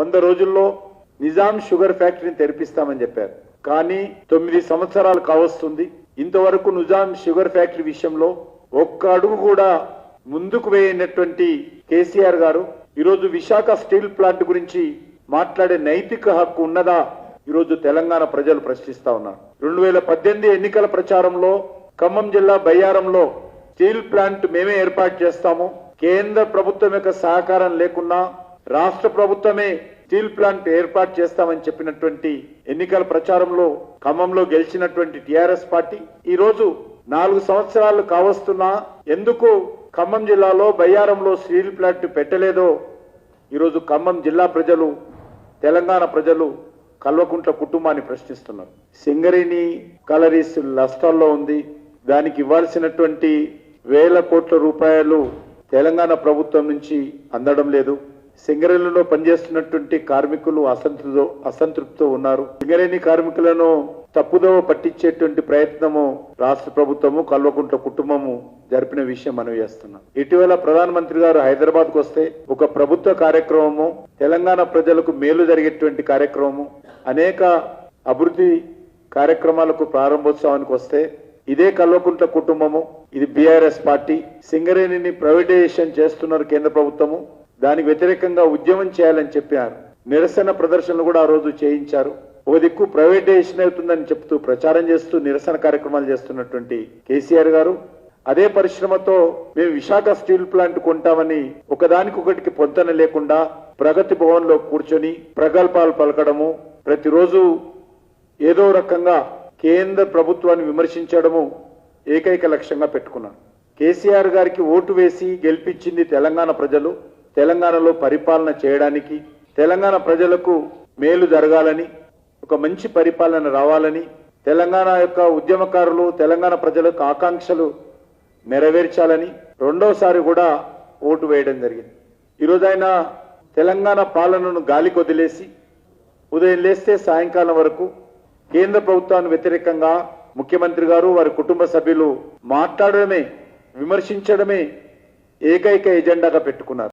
వంద రోజుల్లో నిజాం షుగర్ ఫ్యాక్టరీని తెరిపిస్తామని చెప్పారు. కానీ తొమ్మిది సంవత్సరాలు కావస్తుంది. ఇంతవరకు నిజాం షుగర్ ఫ్యాక్టరీ విషయంలో ఒక్క అడుగు కూడా ముందుకు వేయనటువంటి కేసీఆర్ గారు ఈరోజు విశాఖ స్టీల్ ప్లాంట్ గురించి మాట్లాడే నైతిక హక్కు ఉన్నదా? ఈరోజు తెలంగాణ ప్రజలు ప్రశ్నిస్తా ఉన్నారు. రెండు వేల పద్దెనిమిది ఎన్నికల ప్రచారంలో ఖమ్మం జిల్లా బయ్యారంలో స్టీల్ ప్లాంట్ మేమే ఏర్పాటు చేస్తాము. కేంద్ర ప్రభుత్వం యొక్క సహకారం లేకున్నా రాష్ట్ర ప్రభుత్వమే స్టీల్ ప్లాంట్ ఏర్పాటు చేస్తామని చెప్పినటువంటి ఎన్నికల ప్రచారంలో ఖమ్మంలో గెలిచినటువంటి టిఆర్ఎస్ పార్టీ ఈ రోజు నాలుగు సంవత్సరాలు కావస్తున్నా ఎందుకు ఖమ్మం జిల్లాలో బయ్యారంలో స్టీల్ ప్లాంట్ పెట్టలేదో ఈరోజు ఖమ్మం జిల్లా ప్రజలు తెలంగాణ ప్రజలు కల్వకుంట్ల కుటుంబాన్ని ప్రశ్నిస్తున్నారు. సింగరేణి కలరీస్ నష్టాల్లో ఉంది. దానికి ఇవ్వాల్సినటువంటి వేల కోట్ల రూపాయలు తెలంగాణ ప్రభుత్వం నుంచి అందడం లేదు. సింగరేణిలో పనిచేస్తున్నటువంటి కార్మికులు అసంతృప్తితో అసంతృప్తితో ఉన్నారు. సింగరేణి కార్మికులను తప్పుదోవ పట్టించేటువంటి ప్రయత్నము రాష్ట్ర ప్రభుత్వము కల్వకుంట్ల కుటుంబము జరిపిన విషయం మనం చేస్తున్నాం. ఇటీవల ప్రధానమంత్రి గారు హైదరాబాద్ వస్తే ఒక ప్రభుత్వ కార్యక్రమము తెలంగాణ ప్రజలకు మేలు జరిగేటువంటి కార్యక్రమము అనేక అభివృద్ధి కార్యక్రమాలకు ప్రారంభోత్సవానికి వస్తే ఇదే కల్వకుంట్ల కుటుంబము ఇది బీఆర్ఎస్ పార్టీ. సింగరేణిని ప్రైవేటైజేషన్ చేస్తున్నారు కేంద్ర ప్రభుత్వము. దానికి వ్యతిరేకంగా ఉద్యమం చేయాలని చెప్పారు. నిరసన ప్రదర్శనలు కూడా ఆ రోజు చేయించారు. ఓ దిక్కు ప్రైవేటైజేషన్ అవుతుందని చెప్తూ ప్రచారం చేస్తూ నిరసన కార్యక్రమాలు చేస్తున్నటువంటి కేసీఆర్ గారు. అదే పరిశ్రమతో మేము విశాఖ స్టీల్ ప్లాంట్ కొంటామని ఒకదానికొకటికి పొంతన లేకుండా ప్రగతి భవన్లో కూర్చొని ప్రగల్భాలు పలకడము ప్రతిరోజు ఏదో రకంగా కేంద్ర ప్రభుత్వాన్ని విమర్శించడము ఏకైక లక్ష్యంగా పెట్టుకున్నాను కేసీఆర్ గారికి ఓటు వేసి గెలిపించింది తెలంగాణ ప్రజలు. తెలంగాణలో పరిపాలన చేయడానికి తెలంగాణ ప్రజలకు మేలు జరగాలని ఒక మంచి పరిపాలన రావాలని తెలంగాణ యొక్క ఉద్యమకారులు తెలంగాణ ప్రజలకు ఆకాంక్షలు నెరవేర్చాలని రెండోసారి కూడా ఓటు వేయడం జరిగింది. ఈరోజు ఆయన తెలంగాణ పాలనను గాలికి వదిలేసి ఉదయం లేస్తే సాయంకాలం వరకు కేంద్ర ప్రభుత్వాన్ని వ్యతిరేకంగా ముఖ్యమంత్రి గారు వారి కుటుంబ సభ్యులు మాట్లాడడమే విమర్శించడమే ఏకైక ఎజెండాగా పెట్టుకున్నారు.